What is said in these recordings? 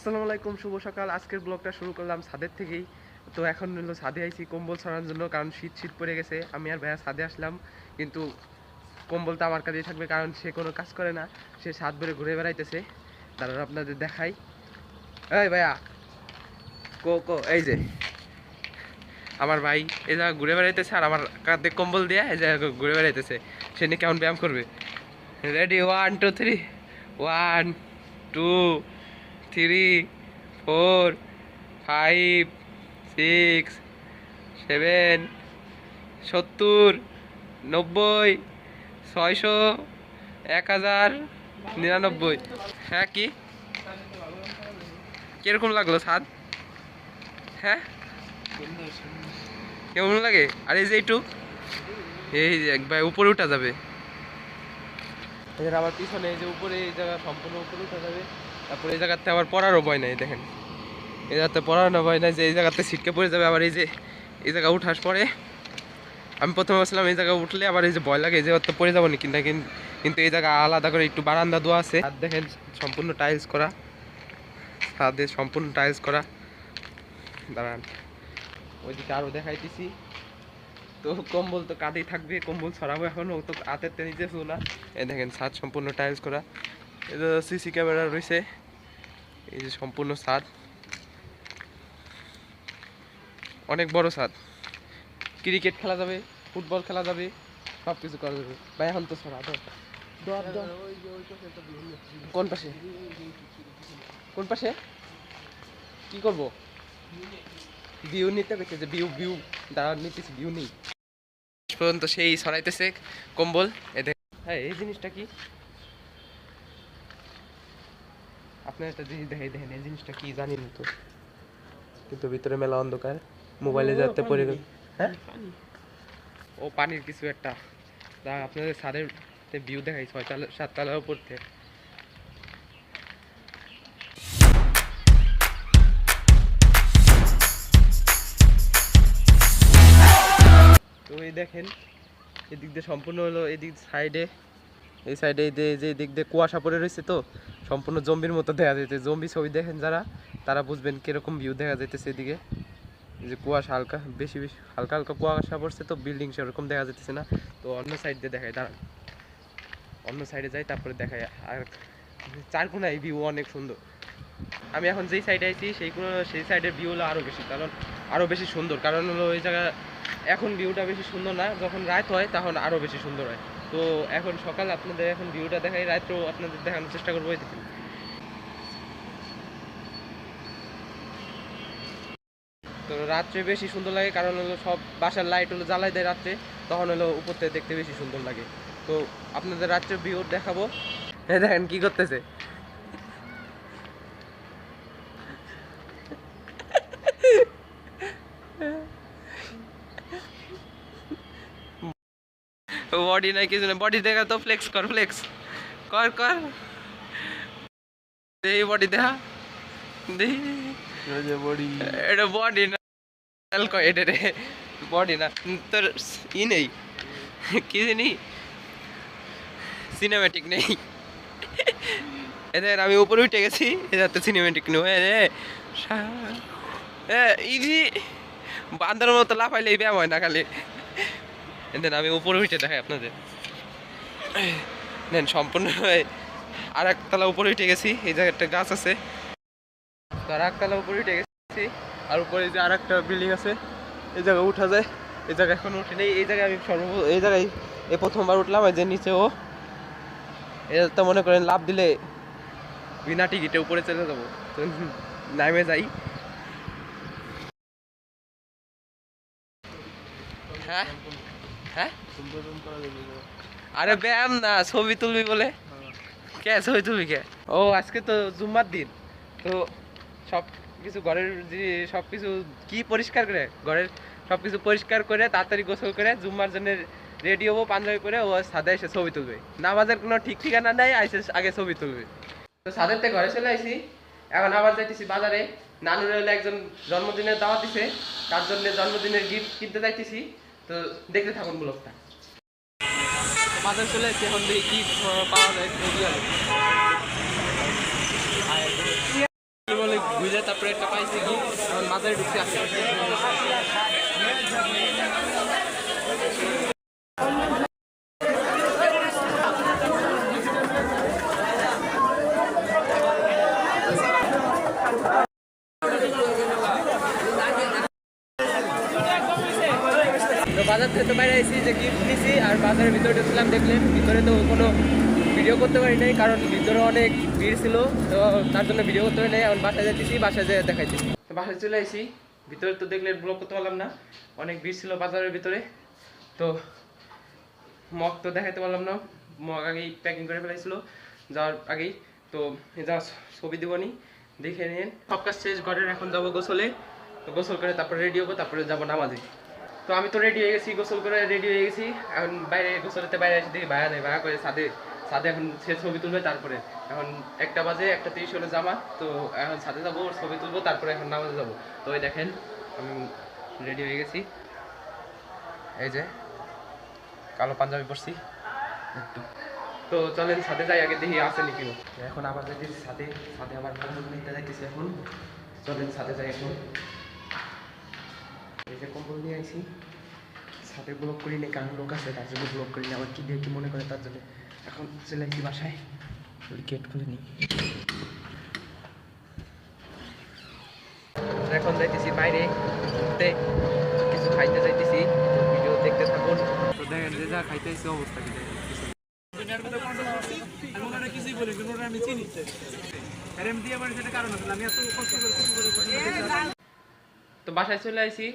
আসসালামু আলাইকুম, শুভ সকাল। আজকের ব্লগটা শুরু করলাম ছাদের থেকেই। তো এখন হলো ছাদে আইছি, কম্বল ছড়ানোর জন্য, কারণ শীত শীত পড়ে গেছে। আমি আর ভাইয়া ছাদে আসলাম, কিন্তু কম্বলটা আমার কাছেই থাকবে, কারণ সে কোনো কাজ করে না। সে ছাদ বেড়ে ঘুরে বেড়াইতেছে। তারপর আপনাদের দেখাই। এই ভাইয়া, কো কো, এই যে। আমার ভাই এই জায়গা ঘুরে বেড়াইতেছে, আর আমার কাঁধে কম্বল দিয়ে এই জায়গা ঘুরে বেড়াইতেছে। সে নিয়ে কেমন ব্যায়াম করবে? Ready one two three one two three, four, five, six, seven, সত্তর, নব্বই, ছয়শো, এক হাজার, নিরানব্বই। হ্যাঁ কি? কীরকম লাগল স্বাদ? হ্যাঁ? কেমন লাগে? আর এই যে একটু? এই যে একবার উপরে উঠা যাবে। আবার পিছনে এই যে উপরে এই জায়গা সম্পূর্ণ উপরে উঠা যাবে। তারপরে এই জায়গাতে আবার পড়ারও ভয় নাই, দেখেন। এই জায়গাতে পড়ানো ভয় নাই যে এই জায়গাতে ছিটকে পড়ে যাবে, আবার এই যে, এই জায়গা উঠাস পরে আমি প্রথমে বলছিলাম এই জায়গা উঠলে আবার এই যে ভয় লাগে, এই জায়গাতে পড়ে যাব না কিন- কিন্তু এই জায়গা আলাদা করে একটু বারান্দা দেওয়া আছে। আর দেখেন, সম্পূর্ণ টাইলস করা। ছাদে সম্পূর্ণ টাইলস করা। দাঁড়ান, ওইদিকে আরও দেখাইতেছি। তো কম্বল তো কাঁধেই থাকবে, কম্বল ছড়াবো এখন, ও তো হাতের তে নিচে না। এই দেখেন, ছাদ সম্পূর্ণ টাইলস করা। যে সিসি ক্যামেরা রয়েছে। এই যে সম্পূর্ণ ছাদ। অনেক বড় ছাদ। ক্রিকেট খেলা যাবে ফুটবল খেলা যাবে সব কিছু করা যাবে। ভাই এখন তো ছড়া। কোন পাশে? কোন পাশে? কি করব? ভিউ নিতে গেছে যে ভিউ ভিউ দাঁড়া নিতেছি ভিউ নেই। শেষ পর্যন্ত সেই ছড়াইতেছে কম্বল। এ দেখ হ্যাঁ এই জিনিসটা কি? আপনার একটা জিনিস দেখাই দেখেন এই জিনিসটা কি জানি না তো। কিন্তু ভিতরে মেলা অন্ধকার মোবাইলে যাতে পড়ে গেল। হ্যাঁ? ও পানির কিছু একটা। যা আপনাদের ছাদের ভিউ দেখাই ছয়তলা সাততলার উপর থেকে। তো এই দেখেন এদিক দিয়ে সম্পূর্ণ হলো এদিক সাইডে এই সাইডে এই যে দিক দিয়ে কুয়াশা পড়ে রয়েছে তো, সম্পূর্ণ জম্বির মতো দেখা যাচ্ছে জম্বি ছবি দেখেন যারা, তারা বুঝবেন কীরকম ভিউ দেখা যাইতেছে এদিকে। যে কুয়াশা হালকা, বেশি বেশি হালকা হালকা কুয়াশা পড়ছে তো বিল্ডিং সেরকম দেখা যাচ্ছে না। তো অন্য সাইড দিয়ে দেখায় দাঁড়ান। অন্য সাইডে যাই, তারপরে দেখায় আর চার চারকোনায় ভিউ অনেক সুন্দর। আমি এখন যেই সাইডে আইছি, সেই কোনো সেই সাইডের ভিউ হলো আরও বেশি। কারণ আরও বেশি সুন্দর। কারণ হলো ওই জায়গা, এখন ভিউটা বেশি সুন্দর না। যখন রাত হয়, তখন আরও বেশি সুন্দর হয়। তো এখন সকাল আপনাদের এখন ভিউটা দেখাই, রাত্রেও আপনাদের দেখানোর চেষ্টা করব তো রাত্রে বেশি সুন্দর লাগে, কারণ হলো সব বাসার লাইট হলো জ্বালাই দেয় রাত্রে, তখন হলো উপর থেকে দেখতে বেশি সুন্দর লাগে। তো আপনাদের রাত্রে ভিউ দেখাবো। দেখেন কি করতেছে। বডি নাই কিছু না বডি দেখা তো ফ্লেক্স কর ফ্লেক্স কর কর। এই বডি দেখা। দেই এটা বডি না। এটা রে। বডি না। তোর ই নেই। কি জানি। সিনেমেটিক নেই। এদের আমি উপরে উঠে গেছি। এদের তো সিনেমেটিক নেই। এ ইজি বান্দার মতো লাফাইলে ব্যায়াম হয় না খালি। দেন, আমি উপরে উঠে দেখাই আপনাদের। দেন সম্পূর্ণ আর একতলা উপরে উঠে গেছি, এই জায়গায় একটা গাছ আছে। আর একতলা উপরে উঠে গেছি, আর উপরে যে আর একটা বিল্ডিং আছে, এই জায়গায় উঠা যায়। এই জায়গায় এখন উঠে নেই, এই জায়গায় আমি সর্ব এই জায়গায় এই প্রথমবার উঠলাম, এই যে নিচে ও। এটা তো মনে করেন লাভ দিলে বিনা টিকিটে উপরে চলে যাব। তো নামে যাই। হ্যাঁ? হ্যাঁ? আরে ব্যায়াম না ছবি তুলবি বলে। কে ছবি তুলবি কে? ও আজকে তো জুম্মার দিন। তো সব কিছু ঘরের সব কিছু কি পরিষ্কার করে? ঘরের সব কিছু পরিষ্কার করে তাড়াতাড়ি গোসল করে জুম্মার জন্য রেডি হব পাঞ্জাবি করে ও সাদা এসে ছবি তুলবে। নামাজের কোনো ঠিক ঠিকানা নাই আইসে আগে ছবি তুলবে। তো সাদের থেকে ঘরে চলে আইসি এখন আবার যাইতেছি বাজারে। নানুর হলে একজন জন্মদিনের দাওয়াত দিছে। তার জন্য জন্মদিনের গিফট কিনতে যাইতেছি। তো দেখতে থাকুন ব্লগটা। বাজার চলে এসেছি এখন দেখি কি পাওয়া যায় বুঝে তারপরে একটা পাইছি কি? এখন বাজারে আসে তো বাজার থেকে তো বাইরে এসেছি যে গিফট নিছি আর বাজারের ভিতরে ঢুকলাম, দেখলেন ভিতরে তো কোনো ভিডিও করতে পারি নাই, কারণ ভিতরে অনেক ভিড় ছিল, তো তার জন্য ভিডিও করতে পারি নাই, এখন বাসায় যেতেছি বাসায় যেয়ে দেখাইতেছি। তো বাসায় চলে আসি ভিতরে তো দেখলেন ব্লগ করতে পারলাম না, অনেক ভিড় ছিল বাজারের ভিতরে, তো মগ তো দেখাইতে পারলাম না, মগ আগেই প্যাকিং করে ফেলাইছিল, যাওয়ার আগেই, তো যা ছবি দেবনি দেখে নিন সব কাজ শেষ, ঘরের এখন যাব গোসলে, তো গোসল করে তারপরে রেডি হব, তারপরে যাব নামাজে। তো আমি তো রেডি হয়ে গেছি, গোসল করে রেডি হয়ে গেছি। এখন বাইরে গোসলেতে বাইরে এসে দেখি ভায়া নেই ভায়া করে সাদে সাদে এখন সে ছবি তুলবে তারপরে। এখন একটা বাজে, একটা তিরিশ হলে জামা, তো এখন সাথে যাব, ওর ছবি তুলবো, তারপরে এখন নামাজে যাব। তো ওই দেখেন, আমি রেডি হয়ে গেছি। এই যে, কালো পাঞ্জাবি পরছি। একটু। তো চলেন সাথে যাই, আগে দেখি আছে নাকি। এখন আবার যাইতেছি সাথে সাথে আবার নিতে যাইতেছি এখন। চলেন সাথে যাই এখন। যে কম্বল নিয়ে সাথে ব্লক করি নি কারণ লোক আছে, তার জন্য ব্লক করি নি আবার কি দিয়ে মনে করে, তার জন্য। এখন চলে আইছি বাসায় গেট খুলে নি এখন যাইতেছি বাইরে ঘুরতে, কিছু খাইতে যাইতেছি ভিডিও দেখতে থাকুন। তো দেখেন, যে যা অবস্থা কি তো বাসায় চলে আসি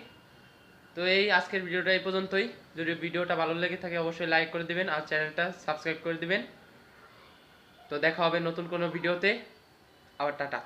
তো এই আজকের ভিডিওটা এই পর্যন্তই। যদি ভিডিওটা ভালো লেগে থাকে, অবশ্যই লাইক করে দিবেন আর চ্যানেলটা সাবস্ক্রাইব করে দিবেন। তো দেখা হবে নতুন কোনো ভিডিওতে। আবার টাটা।